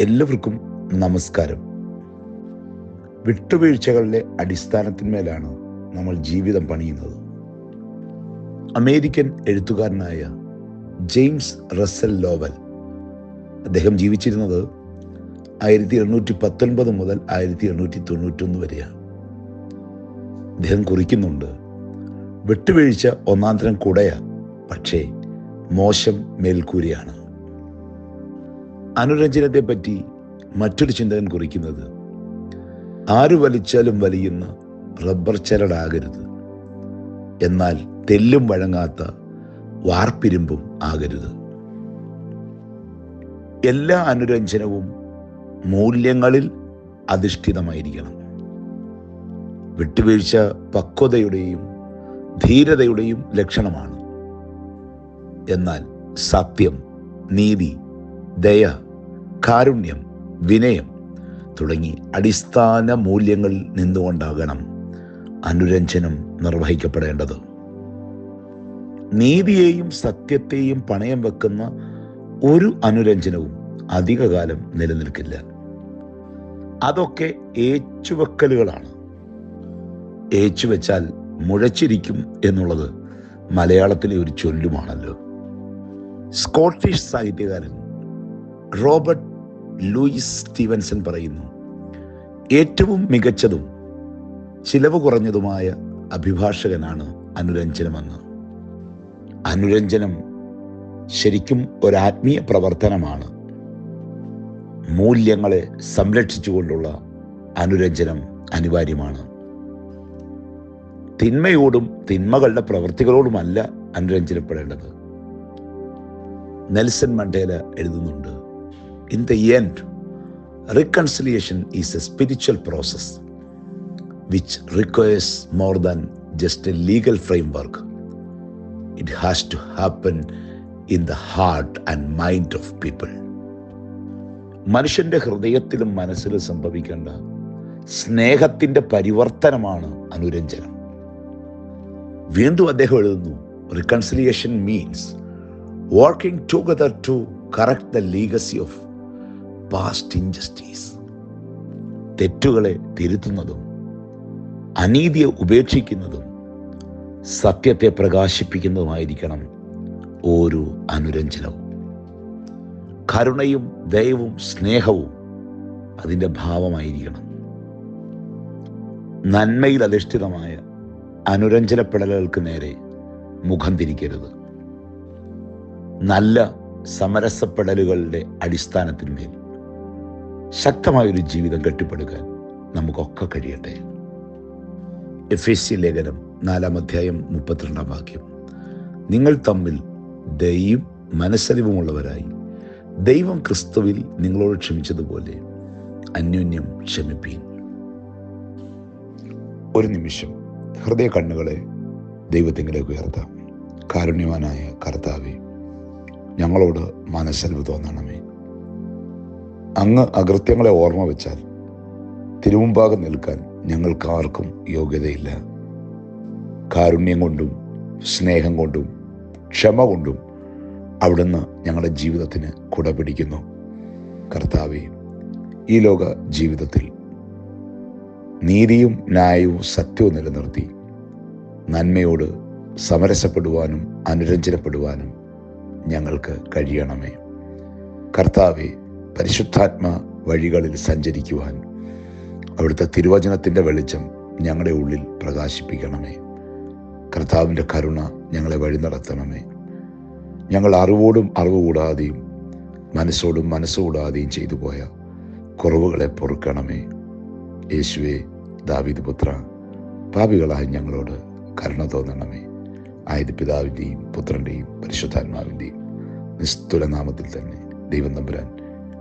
എല്ലാവർക്കും നമസ്കാരം. വിട്ടുവീഴ്ചകളുടെ അടിസ്ഥാനത്തിന്മേലാണ് നമ്മൾ ജീവിതം പണിയുന്നത്. അമേരിക്കൻ എഴുത്തുകാരനായ ജെയിംസ് റസ്സൽ ലോവൽ അദ്ദേഹം ജീവിച്ചിരുന്നത് ആയിരത്തി എണ്ണൂറ്റി പത്തൊൻപത് മുതൽ ആയിരത്തി എണ്ണൂറ്റി തൊണ്ണൂറ്റൊന്ന് വരെയാണ്. അദ്ദേഹം കുറിക്കുന്നുണ്ട് വിട്ടുവീഴ്ച ഒന്നാന്തരം കുടയാ പക്ഷേ മോശം മേൽക്കൂരയാണ്. അനുരഞ്ജനത്തെ പറ്റി മറ്റൊരു ചിന്തകൻ കുറിക്കുന്നത് ആര് വലിച്ചാലും വലിയുന്ന റബ്ബർ ചരടാകരുത്. എന്നാൽ തെല്ലും വഴങ്ങാത്ത വാർപ്പിരുമ്പും ആകരുത്. എല്ലാ അനുരഞ്ജനവും മൂല്യങ്ങളിൽ അധിഷ്ഠിതമായിരിക്കണം. വിട്ടുവീഴ്ച പക്വതയുടെയും ധീരതയുടെയും ലക്ഷണമാണ്. എന്നാൽ സത്യം നീതി ദയ കാരുണ്യം വിനയം തുടങ്ങി അടിസ്ഥാന മൂല്യങ്ങളിൽ നിന്നുകൊണ്ടാകണം അനുരഞ്ജനം നിർവഹിക്കപ്പെടേണ്ടത്. നീതിയെയും സത്യത്തെയും പണയം വെക്കുന്ന ഒരു അനുരഞ്ജനവും അധികകാലം നിലനിൽക്കില്ല. അതൊക്കെ ഏച്ചുവെക്കലുകളാണ് ഏച്ചുവെച്ചാൽ മുഴച്ചിരിക്കും എന്നുള്ളത് മലയാളത്തിലെ ഒരു ചൊല്ലുമാണല്ലോ. സ്കോട്ടിഷ് സാഹിത്യകാരൻ റോബർട്ട് ലൂയിസ് സ്റ്റീവൻസൺ പറയുന്നു ഏറ്റവും മികച്ചതും ചിലവ് കുറഞ്ഞതുമായ അഭിഭാഷകനാണ് അനുരഞ്ജനമെന്ന്. അനുരഞ്ജനം ശരിക്കും ഒരാത്മീയ പ്രവർത്തനമാണ്. മൂല്യങ്ങളെ സംരക്ഷിച്ചുകൊണ്ടുള്ള അനുരഞ്ജനം അനിവാര്യമാണ്. തിന്മയോടും തിന്മകളുടെ പ്രവൃത്തികളോടുമല്ല അനുരഞ്ജനപ്പെടേണ്ടത്. നെൽസൺ മണ്ടേല എഴുതുന്നുണ്ട് in the end reconciliation is a spiritual process which requires more than just a legal framework it has to happen in the heart and mind of people മനുഷ്യന്റെ ഹൃദയത്തിലും മനസ്സിലും സംഭവിക്കേണ്ട സ്നേഹത്തിന്റെ പരിവർത്തനമാണ് അനുരഞ്ജനം. വീണ്ടും അദ്ദേഹം എഴുതുന്നു reconciliation means working together to correct the legacy of past injustice തെറ്റുകളെ തിരുത്തുന്നതും അനീതിയെ ഉപേക്ഷിക്കുന്നതും സത്യത്തെ പ്രകാശിപ്പിക്കുന്നതുമായിരിക്കണം ഓരോ അനുരഞ്ജനവും. കരുണയും ദയവും സ്നേഹവും അതിന്റെ ഭാവമായിരിക്കണം. നന്മയിൽ അധിഷ്ഠിതമായ അനുരഞ്ജനപ്പെടലുകൾക്ക് നേരെ മുഖം തിരിക്കരുത്. നല്ല സമരസപ്പെടലുകളുടെ അടിസ്ഥാനത്തിന്മേൽ. ശക്തമായൊരു ജീവിതം കെട്ടിപ്പടുക്കാൻ നമുക്കൊക്കെ കഴിയട്ടെ. എഫ് എസ് സി ലേഖനം നാലാം അധ്യായം മുപ്പത്തിരണ്ടാം വാക്യം. നിങ്ങൾ തമ്മിൽ ദയും മനസ്സലിവുമുള്ളവരായി ദൈവം ക്രിസ്തുവിൽ നിങ്ങളോട് ക്ഷമിച്ചതുപോലെ അന്യോന്യം ക്ഷമിപ്പീൻ. ഒരു നിമിഷം ഹൃദയ കണ്ണുകളെ ദൈവത്തിങ്കിലേക്ക് ഉയർത്താം. കാരുണ്യവാനായ കർത്താവെ ഞങ്ങളോട് മനസ്സലിവ് തോന്നണമേ. അങ്ങ് അകൃത്യങ്ങളെ ഓർമ്മ വെച്ചാൽ തിരുമുമ്പാകെ നിൽക്കാൻ ഞങ്ങൾക്കാർക്കും യോഗ്യതയില്ല. കാരുണ്യം കൊണ്ടും സ്നേഹം കൊണ്ടും ക്ഷമ കൊണ്ടും അവിടുന്ന് ഞങ്ങളുടെ ജീവിതത്തിന് കുട പിടിക്കുന്നു. കർത്താവെ ഈ ലോക ജീവിതത്തിൽ നീതിയും ന്യായവും സത്യവും നിലനിർത്തി നന്മയോട് സമരസപ്പെടുവാനും അനുരഞ്ജനപ്പെടുവാനും ഞങ്ങൾക്ക് കഴിയണമേ. കർത്താവെ പരിശുദ്ധാത്മ വഴികളിൽ സഞ്ചരിക്കുവാൻ അവിടുത്തെ തിരുവചനത്തിന്റെ വെളിച്ചം ഞങ്ങളുടെ ഉള്ളിൽ പ്രകാശിപ്പിക്കണമേ. കർത്താവിന്റെ കരുണ ഞങ്ങളെ വഴി നടത്തണമേ. ഞങ്ങൾ അറിവോടും അറിവ് കൂടാതെയും മനസ്സോടും മനസ്സുകൂടാതെയും ചെയ്തു പോയ കുറവുകളെ പൊറുക്കണമേ. യേശുവെ ദാവിദ് പുത്ര പാപികളായി ഞങ്ങളോട് കരുണ തോന്നണമേ. ആയത് പിതാവിന്റെയും പുത്രന്റെയും പരിശുദ്ധാത്മാവിന്റെയും നിസ്തുലനാമത്തിൽ തന്നെ ദൈവം തമ്പുരാൻ